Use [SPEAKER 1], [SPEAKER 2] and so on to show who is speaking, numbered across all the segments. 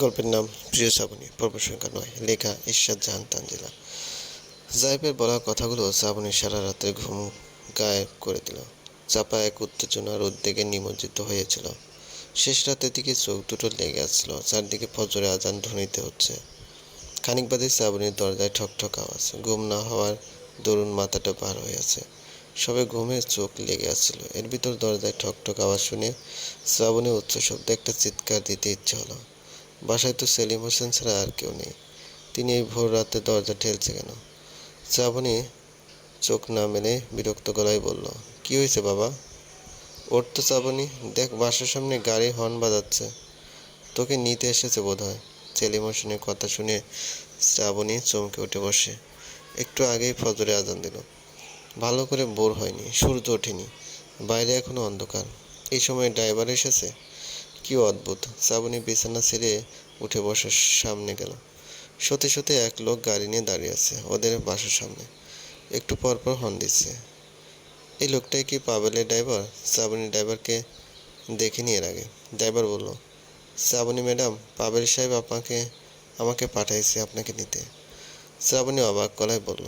[SPEAKER 1] গল্পের নাম প্রিয় শ্রাবণী, পর্ব সংখ্যা নয়, লেখা ঈশ্বর জাহান তানজিলা। জাহেবের বলা কথাগুলো শ্রাবণীর সারা রাত্রে ঘুম গায়েব করে দিল। চাপা এক উত্তেজনার উদ্বেগে নিমজ্জিত হয়েছিল। শেষ রাতের দিকে চোখ দুটো লেগে আসছিল চারদিকে ফজরে আজান ধ্বনিতে হচ্ছে। খানিক বাদে শ্রাবণীর দরজায় ঠক ঠক আওয়াজ, ঘুম না হওয়ার দরুন মাথাটা পার হয়ে আছে। সবে ঘুমে চোখ লেগে আসছিল। এর ভিতর দরজায় ঠক ঠক আওয়াজ শুনে শ্রাবণী উচ্চ শব্দে একটা চিৎকার দিতে ইচ্ছে হলো। বাসায় তো সেলিম হোসেন ছাড়া আর কেউ নেই। তিনি এই ভোর রাতে দরজা ঠেলছে কেন? শ্রাবণী চোখ না মেলে বিরক্ত গলায় বলল, কি হয়েছে বাবা? ওর তো শ্রাবণী, দেখ বাসার সামনে গাড়ি হর্ন বাজাচ্ছে। তোকে নিতে এসেছে বোধ হয় সেলিম হোসেনের কথা শুনে শ্রাবণী চমকে উঠে বসে। একটু আগেই ফজরে আজান দিল। ভালো করে বোর হয়নি, সূর্য ওঠেনি, বাইরে এখনও অন্ধকার। এই সময় ড্রাইভার এসেছে? কি অদ্ভুত। শ্রাবণী বিছানা ছেড়ে উঠে বসার সামনে গেল। সতে সতে এক লোক গাড়ি নিয়ে দাঁড়িয়ে আছে, ওদের বাসার সামনে। একটু পর পর হর্ন দিচ্ছে। এই লোকটাই কি পাবেলের ড্রাইভার শ্রাবণী ড্রাইভারকে দেখিনি এর আগে। ড্রাইভার বলল শ্রাবণী ম্যাডাম পাবেল সাহেব আপনাকে, আমাকে পাঠাইছে আপনাকে নিতে। শ্রাবণী অবাক গলায় বলল,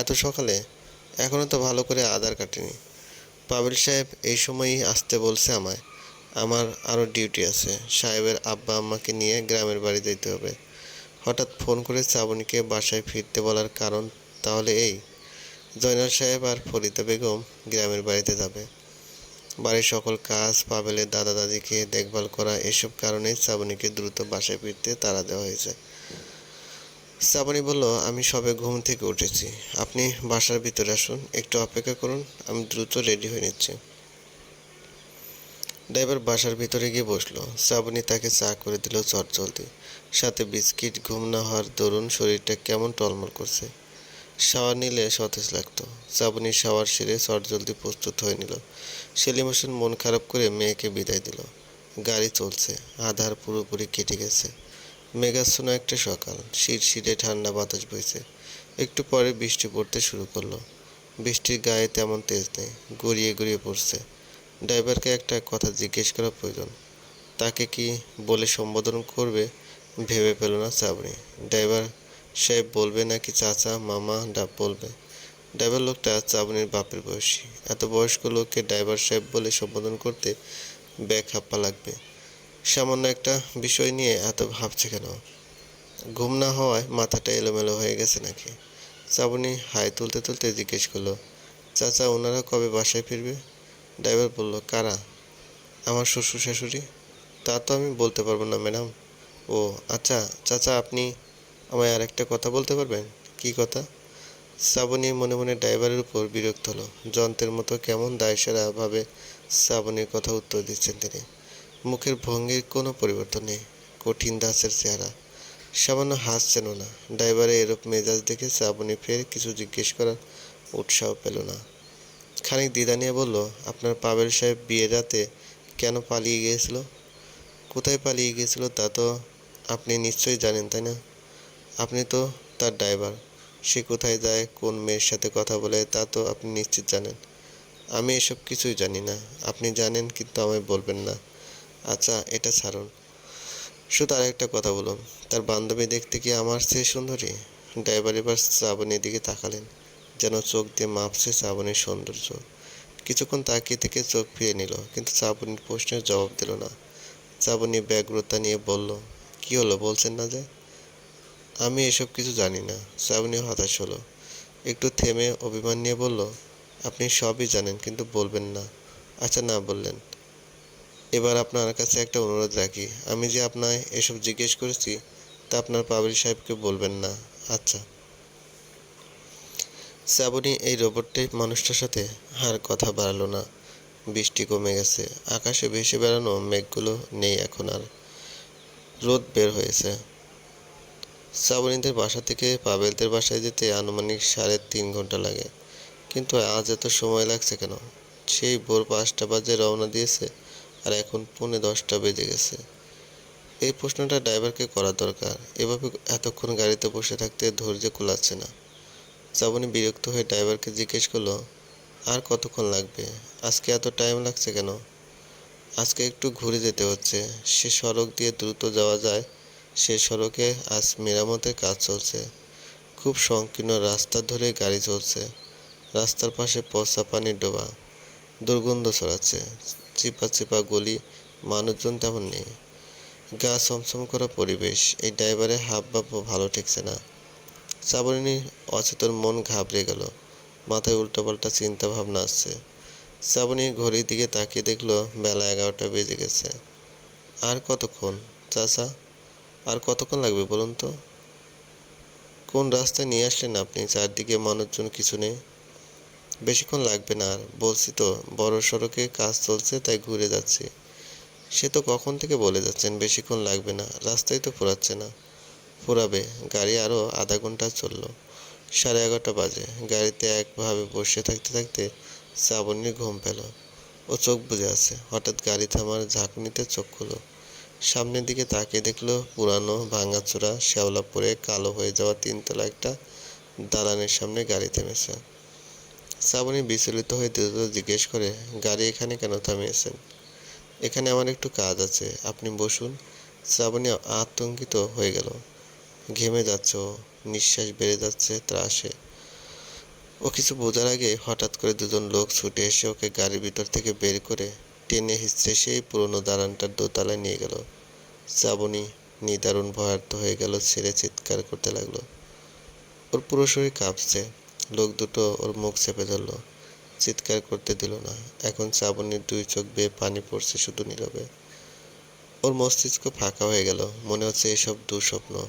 [SPEAKER 1] এত সকালে? এখনও তো ভালো করে আধার কাটেনি। পাবেল সাহেব এই সময়ই আসতে বলছে আমায়। আমার আরও ডিউটি আছে। সাহেবের আব্বা আম্মাকে নিয়ে গ্রামের বাড়ি যেতে হবে। হঠাৎ ফোন করে শ্রাবণীকে বাসায় ফিরতে বলার কারণ তাহলে এই। জয়নাল সাহেব আর ফরিদা বেগম গ্রামের বাড়িতে যাবে। বাড়ির সকল কাজ পাবেলের দাদা দাদিকে দেখভাল করা, এসব কারণে শ্রাবণীকে দ্রুত বাসায় ফিরতে তাড়া দেওয়া হয়েছে। শ্রাবণী বলল, আমি সবে ঘুম থেকে উঠেছি। আপনি বাসার ভিতরে আসুন, একটু অপেক্ষা করুন, আমি দ্রুত রেডি হয়ে নিচ্ছি। ড্রাইভার বাসার ভিতরে গিয়ে বসল। শ্রাবণী তাকে চা করে দিল চটজলদি। সাথে বিস্কিট, ঘুম না হওয়ার দরুন শরীরটা কেমন টলমল করছে। শাওয়ার নিলে সতেজ লাগতো। শ্রাবণী শাওয়ার সেরে চটজলদি প্রস্তুত হয়ে নিল। সেলিম হোসেন মন খারাপ করে মেয়েকে বিদায় দিল। গাড়ি চলছে। আধার পুরোপুরি কেটে গেছে। মেঘাচ্ছন্ন একটা সকাল। শিরশিরে ঠান্ডা বাতাস বইছে। একটু পরে বৃষ্টি পড়তে শুরু করল। বৃষ্টির গায়ে তেমন তেজ নেই। গড়িয়ে গড়িয়ে পড়ছে। ড্রাইভারকে একটা কথা জিজ্ঞেস করা প্রয়োজন। তাকে কি বলে সম্বোধন করবে? ভেবে পেল না শ্রাবণী ড্রাইভার সাহেব বলবে নাকি চাচা, মামা, ডাব বলবে? ড্রাইভার লোকটা শ্রাবণীর বাপের বয়সী। এত বয়স্ক লোককে ড্রাইভার সাহেব বলে সম্বোধন করতে ব্যাগ হাপ্পা লাগবে। সামান্য একটা বিষয় নিয়ে এত ভাবছে কেন? ঘুম না হওয়ায় মাথাটা এলোমেলো হয়ে গেছে নাকি? শ্রাবণী হাই তুলতে তুলতে জিজ্ঞেস করল, চাচা ওনারা কবে বাসায় ফিরবে? ড্রাইভার বলল, কারা? আমার শ্বশুর, শাশুড়ি? তা তো আমি বলতে পারব না, ম্যাডাম। ও আচ্ছা চাচা, আপনি আমায় আর একটা কথা বলতে পারবেন? কি কথা? শ্রাবণী মনে মনে ড্রাইভারের উপর বিরক্ত হলো। যন্ত্রের মতো কেমন দায়সারা ভাবে শ্রাবণীর কথা উত্তর দিচ্ছেন তিনি। মুখের ভঙ্গির কোনো পরিবর্তন নেই। কঠিন দাসের চেহারা। সামান্য হাসছেনও না। ড্রাইভারের এরূপ মেজাজ দেখে শ্রাবণী ফের কিছু জিজ্ঞেস করার উৎসাহ পেল না। খানিক দ্বিধা নিয়ে বলল, আপনার পাবেল সাহেব বিয়ে রাতে কেন পালিয়ে গিয়েছিল? কোথায় পালিয়ে গিয়েছিল তা তো আপনি নিশ্চয়ই জানেন, তাই না? আপনি তো তার ড্রাইভার। সে কোথায় যায়, কোন মেয়ের সাথে কথা বলে তা তো আপনি নিশ্চিত জানেন। আমি এসব কিছুই জানি না। আপনি জানেন কিন্তু আমায় বলবেন না। আচ্ছা এটা ছাড়ুন। শুধু আরেকটা কথা বলুন। তার বান্ধবী দেখতে কি আমার চেয়ে সুন্দরী? ড্রাইভার এবার শ্রাবণীর দিকে তাকালেন। যেন চোখ দিয়ে মাপছে শ্রাবণীর সৌন্দর্য। কিছুক্ষণ তাকিয়ে থেকে চোখ ফিরে নিল, কিন্তু শ্রাবণীর প্রশ্নের জবাব দিল না। শ্রাবণী ব্যগ্রতা নিয়ে বলল, কি হলো বলছেন না যে? আমি এসব কিছু জানি না। শ্রাবণী হতাশ হলো। একটু থেমে অভিমান নিয়ে বলল, আপনি সবই জানেন, কিন্তু বলবেন না। আচ্ছা না, বললেন। এবার আপনার কাছে একটা অনুরোধ রাখি। আমি যে আপনায় এসব জিজ্ঞেস করেছি, তা আপনার পাবলি সাহেবকে বলবেন না। আচ্ছা। শ্রাবণী এই রোবট টাইপ মানুষটার সাথে আর কথা বাড়ালো না। বৃষ্টি কমে গেছে, আকাশে ভেসে বেড়ানো মেঘগুলো নেই এখন আর। রোদ বের হয়েছে। শ্রাবণীদের বাসা থেকে পাবেলদের বাসায় যেতে আনুমানিক সাড়ে তিন ঘণ্টা লাগে। কিন্তু আজ এত সময় লাগছে কেন? সেই ভোর পাঁচটা বাজে রওনা দিয়েছে আর এখন পৌনে দশটা বেজে গেছে। এই প্রশ্নটা ড্রাইভারকে করা দরকার। এভাবে এতক্ষণ গাড়িতে বসে থাকতে ধৈর্য কুলাচ্ছে না। শ্রাবণী বিরক্ত হয়ে ড্রাইভারকে জিজ্ঞেস করল, আর কতক্ষণ লাগবে? আজকে এত টাইম লাগছে কেন? আজকে একটু ঘুরে যেতে হচ্ছে। সে সড়ক দিয়ে দ্রুত যাওয়া যায়। সে সড়কে আজ মেরামতের কাজ চলছে। খুব সংকীর্ণ রাস্তা ধরে গাড়ি চলছে। রাস্তার পাশে পচা পানির ডোবা। দুর্গন্ধ ছড়াচ্ছে। চিপা চিপা গলি, মানুষজন তেমন নেই। গা ছমছম করা পরিবেশ। এই ড্রাইভারের হাব ভালো ঠেকছে না। শ্রাবণীর অচেতন মন ঘাবড়ে গেল। মাথায় উল্টোপাল্টা চিন্তা ভাবনা আসছে। শ্রাবণী ঘড়ির দিকে তাকিয়ে দেখল বেলা এগারোটা বেজে গেছে। আর কতক্ষণ? চাচা, আর কতক্ষণ লাগবে বলুন তো? কোন রাস্তায় নিয়ে আসলেন আপনি? চারদিকে মানুষজন কিছু নেই। বেশিক্ষণ লাগবে না আর, বলছি তো, বড় সড়কে কাজ চলছে তাই ঘুরে যাচ্ছি। সে তো কখন থেকে বলে যাচ্ছেন বেশিক্ষণ লাগবে না, রাস্তায় তো ফুরাচ্ছে না। ফুরাবে। গাড়ি আরও আধা ঘণ্টা চলল। সাড়ে এগারোটা বাজে। গাড়িতে একভাবে বসে থাকতে থাকতে শ্রাবণীর ঘুম পেল। ও চোখ বুজে আছে। হঠাৎ গাড়ি থামার ঝাঁকুনিতে চোখ খুলো। সামনের দিকে তাকিয়ে দেখল পুরানো ভাঙাচোরা শ্যাওলা পরে কালো হয়ে যাওয়া তিনতলা একটা দালানের সামনে গাড়ি থেমেছে। শ্রাবণী বিচলিত হয়ে দ্রুত জিজ্ঞেস করে, গাড়ি এখানে কেন থামিয়েছেন? এখানে আমার একটু কাজ আছে। আপনি বসুন। শ্রাবণী আতঙ্কিত হয়ে গেল। ঘেমে যাচ্ছে, ও নিঃশ্বাস বেড়ে যাচ্ছে ত্রাসে। ও কিছু বোঝার আগে হঠাৎ করে দুজন লোক ছুটে এসে ওকে গাড়ির ভিতর থেকে বের করে টেনে হিঁচড়ে সেই পুরনো দালানটার দোতলায় নিয়ে গেল। শ্রাবণী নিদারুণ ভয়ার্থ হয়ে গেল, ছেড়ে চিৎকার করতে লাগল। ওর পুরো শরীর কাঁপছে। লোক দুটো ওর মুখ চেপে ধরলো। চিৎকার করতে দিল না। এখন শ্রাবণীর দুই চোখ বেয়ে পানি পড়ছে শুধু নীরবে। ওর মস্তিষ্ক ফাঁকা হয়ে গেল। মনে হচ্ছে এসব দুঃস্বপ্ন।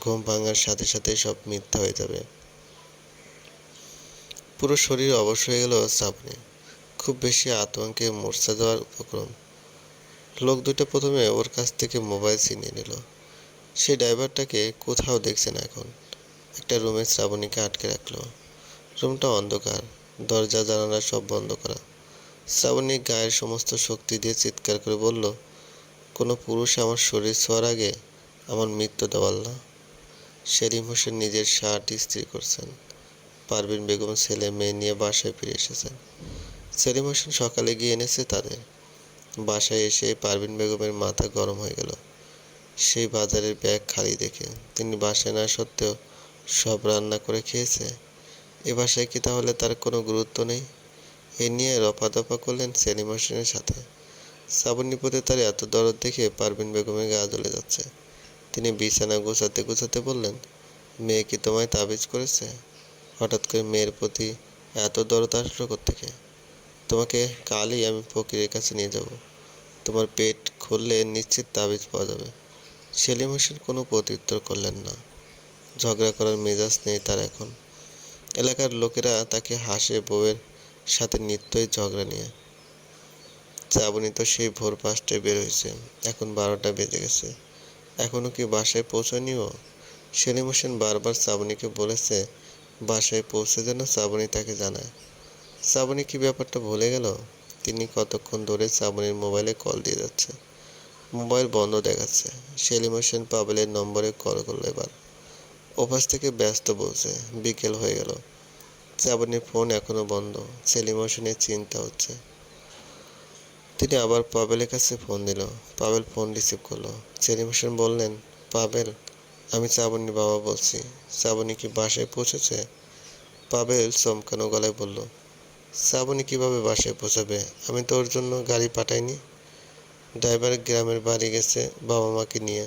[SPEAKER 1] ঘুম ভাঙার সাথে সাথে সব মিথ্যা হয়ে যাবে। পুরো শরীর অবশ হয়ে গেল শ্রাবণী খুব বেশি আতঙ্কে মূর্ছা যাওয়ার উপক্রম। লোক দুটো প্রথমে ওর কাছ থেকে মোবাইল ছিনিয়ে নিল। সেই ড্রাইভারটাকে কোথাও দেখছে না এখন। একটা রুমে শ্রাবণীকে আটকে রাখল। রুমটা অন্ধকার, দরজা, জানালা সব বন্ধ করা। শ্রাবণী গায়ের সমস্ত শক্তি দিয়ে চিৎকার করে বলল, কোনো পুরুষ আমার শরীর ছোঁয়ার আগে আমার মৃত্যু দেওয়াল না। সেলিম হোসেন নিজের শার্ট ইস্ত্রি করছেন। পারভিন বেগম ছেলে মেয়ে নিয়ে বাসায় ফিরে এসেছেন। সেলিম হোসেন সকালে গিয়ে এনেছে তাদের। বাসায় এসে পারভিন বেগমের মাথা গরম হয়ে গেল। সেই বাজারের ব্যাগ খালি দেখে তিনি বাসায় না সত্ত্বেও সব রান্না করে খেয়েছে। এ বাসায় কি তাহলে তার কোনো গুরুত্ব নেই? এ নিয়ে রফা রফাদফা করলেন সেলিম হোসেনের সাথে। শ্রাবণী প্রতি তার এত দরদ দেখে পারভিন বেগমের গা জ্বলে যাচ্ছে। তিনি বিছানা গোছাতে গোছাতে বললেন, মেয়ে কি তোমায় তাবিজ করেছে? হঠাৎ করে মেয়ের প্রতি এত দরদ আসলো থেকে তোমাকে কালই আমি ফকিরের কাছে নিয়ে যাব। তোমার পেট খুললে নিশ্চিত তাবিজ পাওয়া যাবে সেলিম হোসেন কোনো প্রত্যুত্তর করলেন না। ঝগড়া করার মেজাজ নেই তার এখন। এলাকার লোকেরা তাকে হাসে বউয়ের সাথে নিত্যই ঝগড়া নিয়ে। শ্রাবণী তো সেই ভোর পাঁচটায় বের হয়েছে। এখন বারোটা বেজে গেছে। এখনও কি বাসায় পৌঁছানিও সেলিম হোসেন বারবার শ্রাবণীকে বলেছে, বাসায় পৌঁছে যেন শ্রাবণী তাকে জানায়। শ্রাবণী কি ব্যাপারটা ভুলে গেল? তিনি কতক্ষণ ধরে শ্রাবণীর মোবাইলে কল দিয়ে যাচ্ছে। মোবাইল বন্ধ দেখাচ্ছে। সেলিম হোসেন পাবেলের নম্বরে কল করল এবার। ওপাশ থেকে ব্যস্ত বলছে, বিকেল হয়ে গেল। শ্রাবণীর ফোন এখনও বন্ধ। সেলিম হোসেনের চিন্তা হচ্ছে। তিনি আবার পাবেলের কাছে ফোন দিল। পাবেল ফোন রিসিভ করল। সেলিম হোসেন বললেন, পাবেল, আমি শ্রাবণীর বাবা বলছি। শ্রাবণী কি বাসায় পৌঁছেছে? পাবেল চমকানো গলায় বলল, শ্রাবণী কীভাবে বাসায় পৌঁছাবে? আমি তো ওর জন্য গাড়ি পাঠাইনি। ড্রাইভার গ্রামের বাড়ি গেছে বাবা মাকে নিয়ে।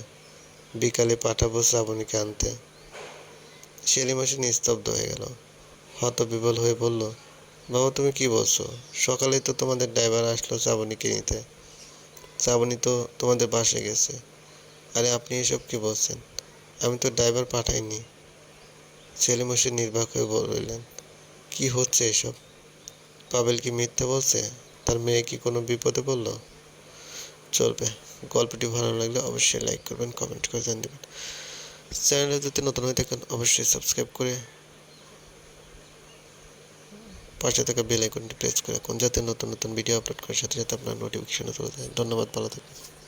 [SPEAKER 1] বিকালে পাঠাবো শ্রাবণীকে আনতে। সেলিম হোসেন স্তব্ধ হয়ে গেল। হতবিবল হয়ে বলল বাবা, তুমি কি বলছো? সকালে তো তোমাদের ড্রাইভার আসলো শ্রাবণীকে নিতে চাবনি তো তোমাদের বাসে গেছে। আরে, আপনি এসব কি বলছেন? আমি তো ড্রাইভার পাঠাইনি। হোসেন নির্বাক হয়ে বললেন, কি হচ্ছে এসব? পাবেল কি মিথ্যে বলছে? তার মেয়ে কি কোনো বিপদে পড়ল? চলবে। গল্পটি ভালো লাগলে অবশ্যই লাইক করবেন কমেন্ট করে জানিয়ে দেবেন। চ্যানেলে যদি নতুন হয়ে থাকেন, অবশ্যই সাবস্ক্রাইব করে পাশে থাকা বেল আইকনটি প্রেস করে রাখুন যাতে নতুন নতুন ভিডিও আপলোড করার সাথে সাথে আপনার নোটিফিকেশনে চলে যায়। ধন্যবাদ, ভালো থাকবেন।